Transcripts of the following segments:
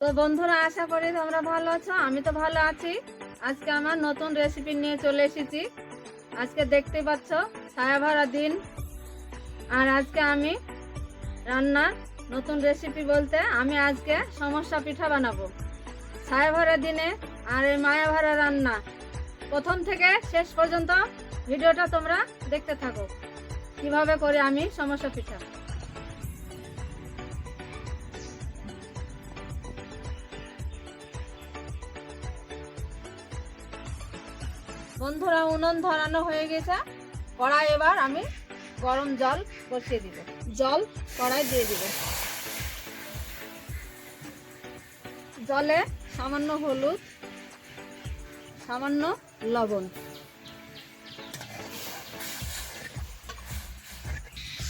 তো বন্ধুরা, আশা করি তোমরা ভালো আছো, আমি তো ভালো আছি। আজকে আমার নতুন রেসিপি নিয়ে চলে এসেছি। আজকে দেখতে পাচ্ছ ছায়া ভরা দিন। আর আজকে আমি রান্নার নতুন রেসিপি বলতে আমি আজকে সমস্যা পিঠা বানাবো। ছায়া ভরা দিনে আর এই মায়া ভরা রান্না। প্রথম থেকে শেষ পর্যন্ত ভিডিওটা তোমরা দেখতে থাকো। কীভাবে করে আমি সমস্যা পিঠা? বন্ধুরা উনুন ধরানো হয়ে গেছে। কড়াই এবার আমি গরম জল বসিয়ে দিব। জল কড়াই দিয়ে দিব। জলে সামান্য হলুদ, সামান্য লবণ।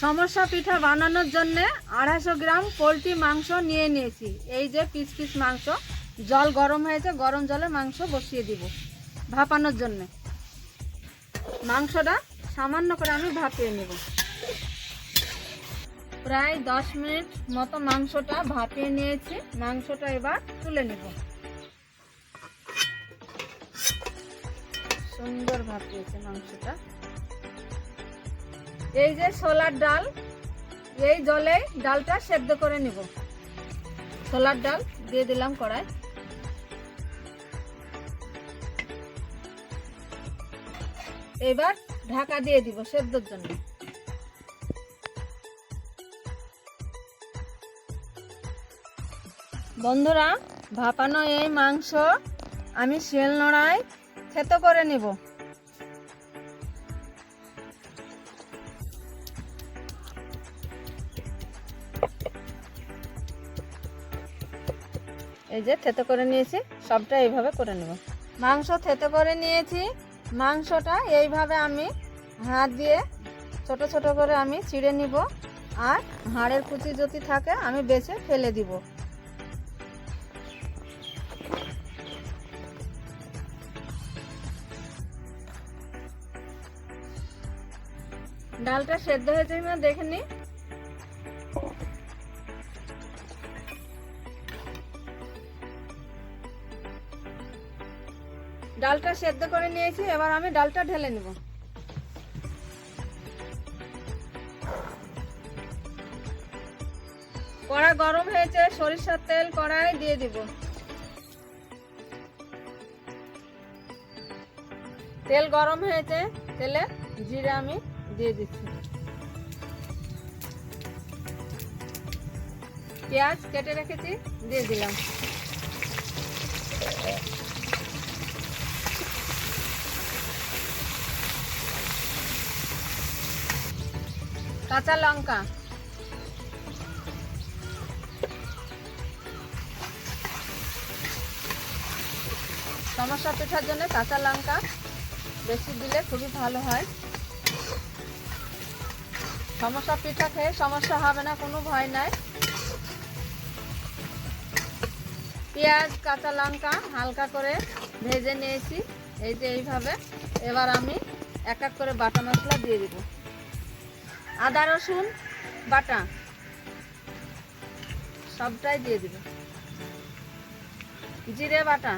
সমস্যা পিঠা বানানোর জন্য আড়াইশো গ্রাম পোলট্রি মাংস নিয়ে নিয়েছি। এই যে পিস পিস মাংস। জল গরম হয়েছে, গরম জলে মাংস বসিয়ে দিব। ভাপানোর জন্য। মাংসটা সামান্য করে আমি ভাপিয়ে নেব। প্রায় দশ মিনিট মতো মাংসটা ভাপিয়ে নিয়েছি। মাংসটা এবার তুলে নেব। সুন্দর ভাপিয়েছে মাংসটা। এই যে ছোলার ডাল, এই জলে ডালটা সেদ্ধ করে নিব। ছোলার ডাল দিয়ে দিলাম কড়াই। এবার ঢাকা দিয়ে দিব সেদ্ধর জন্য। বন্ধুরা, ভাপানো এই মাংস আমি শিল নোড়ায় থেতো করে নিব। এই যে থেতো করে নিয়েছি, সবটা এইভাবে করে নেব। মাংস থেতো করে নিয়েছি মাংসটা এইভাবে আমি হাত দিয়ে ছোট ছোট করে আমি চিড়ে নিব। আর হাড়ের কুচি যদি থাকে, আমি বেছে ফেলে দিব। ডালটা সেদ্ধ হয়েছে কিনা দেখে নি। ডালটা সেদ্ধ করে নিয়েছি, এবার আমি ডালটা ঢেলে নেব। কড়া গরম হয়েছে, সরিষার তেল কড়াই দিয়ে দিব। তেল গরম হয়েছে, তেলে জিরে আমি দিয়ে দিচ্ছি। পেঁয়াজ কেটে রেখেছি, দিয়ে দিলাম। কাঁচা লঙ্কা। সমস্যা পিঠার জন্য কাঁচা লঙ্কা বেশি দিলে খুবই ভালো হয়। সমস্যা পিঠা খেয়ে সমস্যা হবে না, কোনো ভয় নাই। পেঁয়াজ, কাঁচা লঙ্কা হালকা করে ভেজে নিয়েছি। এই যে এইভাবে। এবার আমি এক এক করে বাটা মশলা দিয়ে দিব। আদা, রসুন, বাটা। সবটাই দিয়ে দিব। জিরে, বাটা।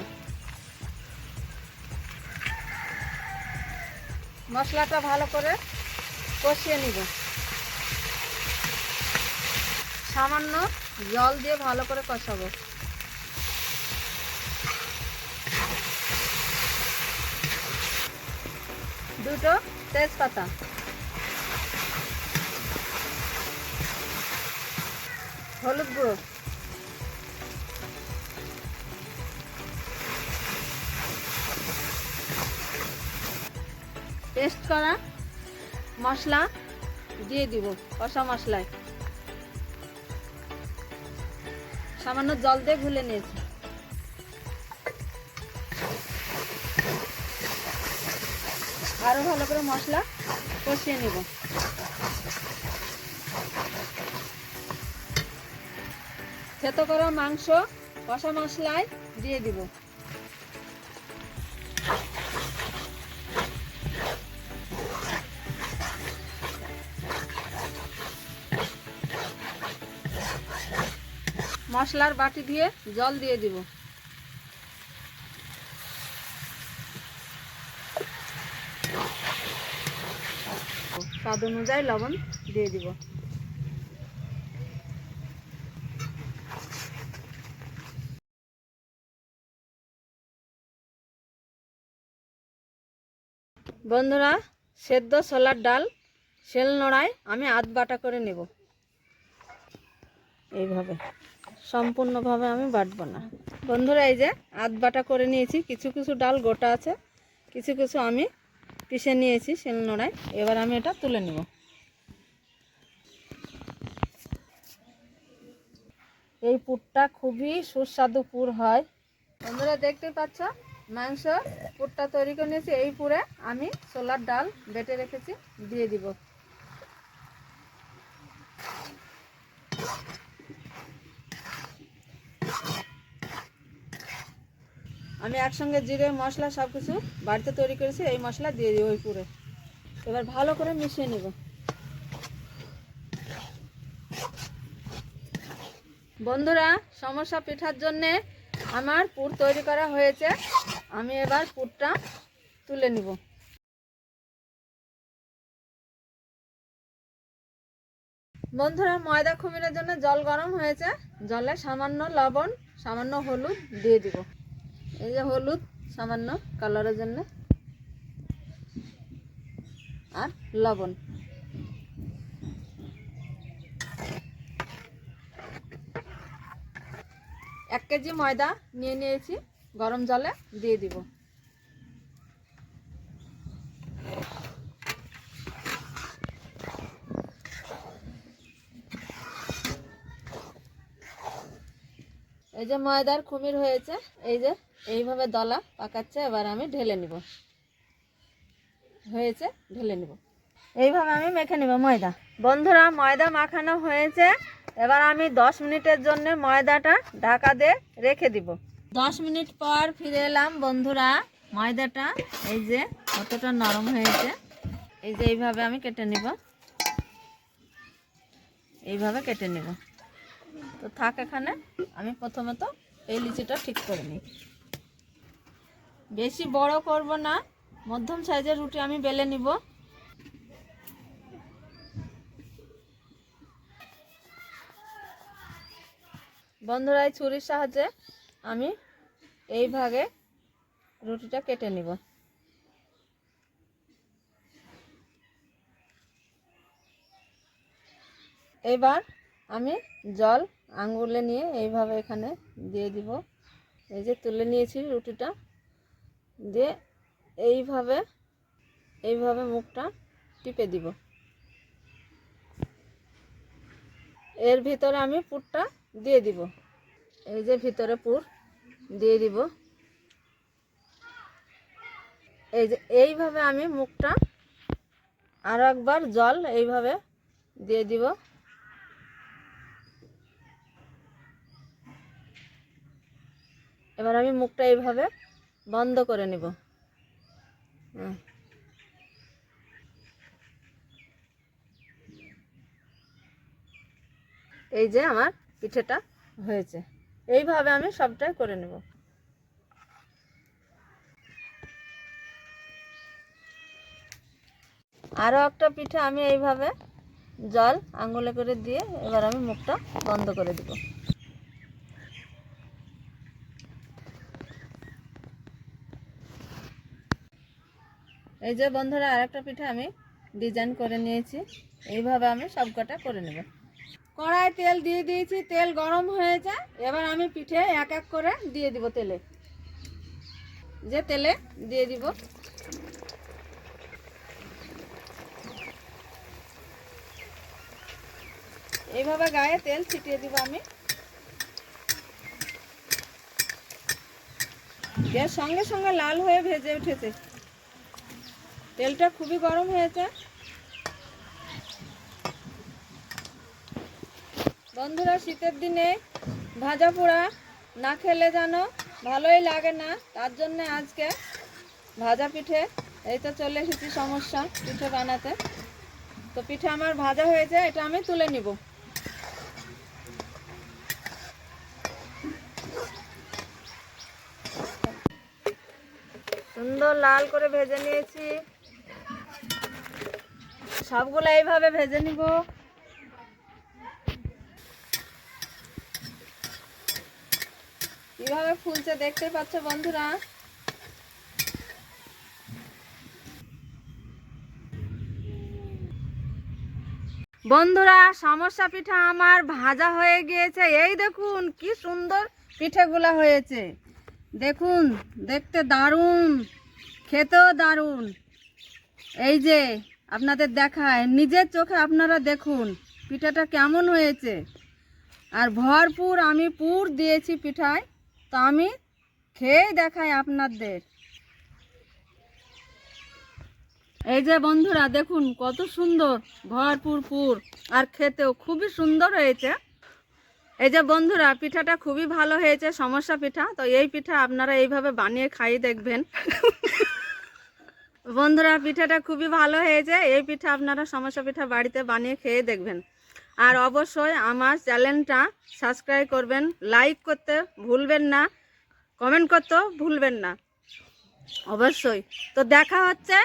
মশলাটা ভালো করে কষিয়ে নিব। সামান্য জল দিয়ে ভালো করে কষাবো। দুটো তেজপাতা। হলুদ গুঁড়ো। পেস্ট করা মশলা দিয়ে দিব, কষা মশলায়। সামান্য জল দিয়ে ঘুলে নিয়েছি। আরও ভালো করে মশলা কষিয়ে নিব। থেতো করা মাংস, কষা মশলায় দিয়ে দিব। মশলার বাটি দিয়ে জল দিয়ে দিব। স্বাদ অনুযায়ী লবণ দিয়ে দিব। বন্ধুরা, সেদ্ধ ছোলার ডাল, শেল নোড়ায় আমি আধ বাটা করে নেব। এইভাবে, সম্পূর্ণভাবে আমি বাটবো না। বন্ধুরা, এই যে আধ বাটা করে নিয়েছি, কিছু কিছু ডাল গোটা আছে, কিছু কিছু আমি পিষে নিয়েছি শেল নোড়ায় এবার আমি এটা তুলে নেব। এই পুরটা খুবই সুস্বাদু পুর হয়। বন্ধুরা, দেখতে পাচ্ছ? মাংস, পুরটা তৈরি করে নিয়েছি, এই পুরে আমি ছোলার ডাল বেটে রেখেছি, দিয়ে দিব। আমি একসঙ্গে জিরে, মশলা সব কিছু বাড়িতে তৈরি করেছি, এই মশলা দিয়ে দিই ওই পুরে। এবার ভালো করে মিশিয়ে নেব। বন্ধুরা, সমস্যা পিঠার জন্যে আমার পুর তৈরি করা হয়েছে। আমি এবার পুরটা তুলে নিব। বন্ধুরা, ময়দা খুমিরের জন্য জল গরম হয়েছে। জলে সামান্য লবণ, সামান্য হলুদ দিয়ে দিব। এই যে হলুদ, সামান্য কালারের জন্য। আর লবণ। এক কেজি ময়দা নিয়ে নিয়েছি। গরম জলে দিয়ে দিব। এই যে ময়দার খুমির হয়েছে, এই যে এইভাবে দলা পাকাচ্ছে, এবার আমি ঢেলে নিব। হয়েছে, ঢেলে নিব। এইভাবে আমি মেখে নিব ময়দা। বন্ধুরা, ময়দা মাখানো হয়েছে, এবার আমি দশ মিনিটের জন্য ময়দাটা ঢাকা দিয়ে রেখে দিব। দশ মিনিট পর ফিরে এলাম, বন্ধুরা, ময়দাটা, এই যে কতটা নরম হয়েছে। এই যে এইভাবে আমি কেটে নিব। এইভাবে কেটে নেব। তো থাক এখানে, আমি প্রথমে তো এই লিচিটা ঠিক করে নিই। বেশি বড় করব না, মধ্যম সাইজের রুটি আমি বেলে নিব। বন্ধুরা, এই ছুরির সাহায্যে আমি এই ভাগে রুটিটা কেটে নিব। এবার আমি জল আঙ্গুলে নিয়ে এইভাবে এখানে দিয়ে দিব। এই যে তুলে নিয়েছি রুটিটা। দিয়ে এইভাবে এইভাবে মুখটা টিপে দিব। এর ভিতরে আমি পুরটা দিয়ে দিব। এই যে ভিতরে পুর। দিয়ে দিব। এই যে এইভাবে আমি মুখটা আরও একবার জল এইভাবে দিয়ে দিব। এবার আমি মুখটা এইভাবে বন্ধ করে নেব। হুম। এই যে আমার পিঠেটা হয়েছে। এইভাবে আমি সবটাই করে নেব। আরও একটা পিঠে আমি এইভাবে জল আঙ্গুলে করে দিয়ে এবার আমি মুখটা বন্ধ করে দিব। এই যে বন্ধুরা, আরেকটা পিঠে আমি ডিজাইন করে নিয়েছি। এইভাবে আমি সবকটা করে নেব। কড়াই তেল দিয়ে দিয়েছি, তেল গরম হয়েছে এবার আমি পিঠে এক এক করে দিয়ে দিব তেলে। যে তেলে দিয়ে দিব। এইভাবে গায়ে তেল ছিটিয়ে দিব আমি। সঙ্গে সঙ্গে লাল হয়ে ভেজে উঠেছে। তেলটা খুবই গরম হয়েছে। বন্ধুরা, শীতের দিনে ভাজা পোড়া না খেলে যেন ভালোই লাগে না, তার জন্য আজকে ভাজা পিঠে, এই তো চলে এসেছি সমস্যা পিঠে বানাতে। তো পিঠে আমার ভাজা হয়েছে, এটা আমি তুলে নিব। সুন্দর লাল করে ভেজে নিয়েছি। সবগুলো এইভাবে ভেজে নিব। কীভাবে ফুলছে দেখতে পাচ্ছ বন্ধুরা? বন্ধুরা, সমস্যা পিঠা আমার ভাজা হয়ে গিয়েছে। এই দেখুন, কি সুন্দর পিঠেগুলা হয়েছে। দেখুন, দেখতে দারুণ, খেতেও দারুণ। এই যে, আপনাদের দেখায়, নিজের চোখে আপনারা দেখুন, পিঠাটা কেমন হয়েছে। আর ভরপুর আমি পুর দিয়েছি পিঠায়। তো আমি খেয়ে দেখাই আপনাদের। এই যে বন্ধুরা, দেখুন কত সুন্দর, ভরপুর পুর, আর খেতেও খুবই সুন্দর হয়েছে। এই যে বন্ধুরা, পিঠাটা খুবই ভালো হয়েছে, সমস্যা পিঠা, তো এই পিঠা আপনারা এইভাবে বানিয়ে খাইয়ে দেখবেন। বন্ধুরা, পিঠাটা খুবই ভালো হয়েছে, এই পিঠা আপনারা সমস্যা পিঠা বাড়িতে বানিয়ে খেয়ে দেখবেন। আর অবশ্যই আমার চ্যানেলটা সাবস্ক্রাইব করবেন, লাইক করতে ভুলবেন না, কমেন্ট করতেও ভুলবেন না। অবশ্যই। তো দেখা হচ্ছে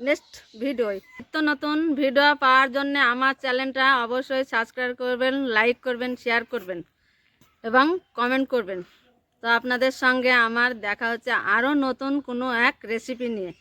নেক্সট ভিডিও নিত্য নতুন ভিডিও পাওয়ার জন্য আমার চ্যানেলটা অবশ্যই সাবস্ক্রাইব করবেন, লাইক করবেন, শেয়ার করবেন এবং কমেন্ট করবেন। তো আপনাদের সঙ্গে আমার দেখা হচ্ছে আরও নতুন কোনো এক রেসিপি নিয়ে।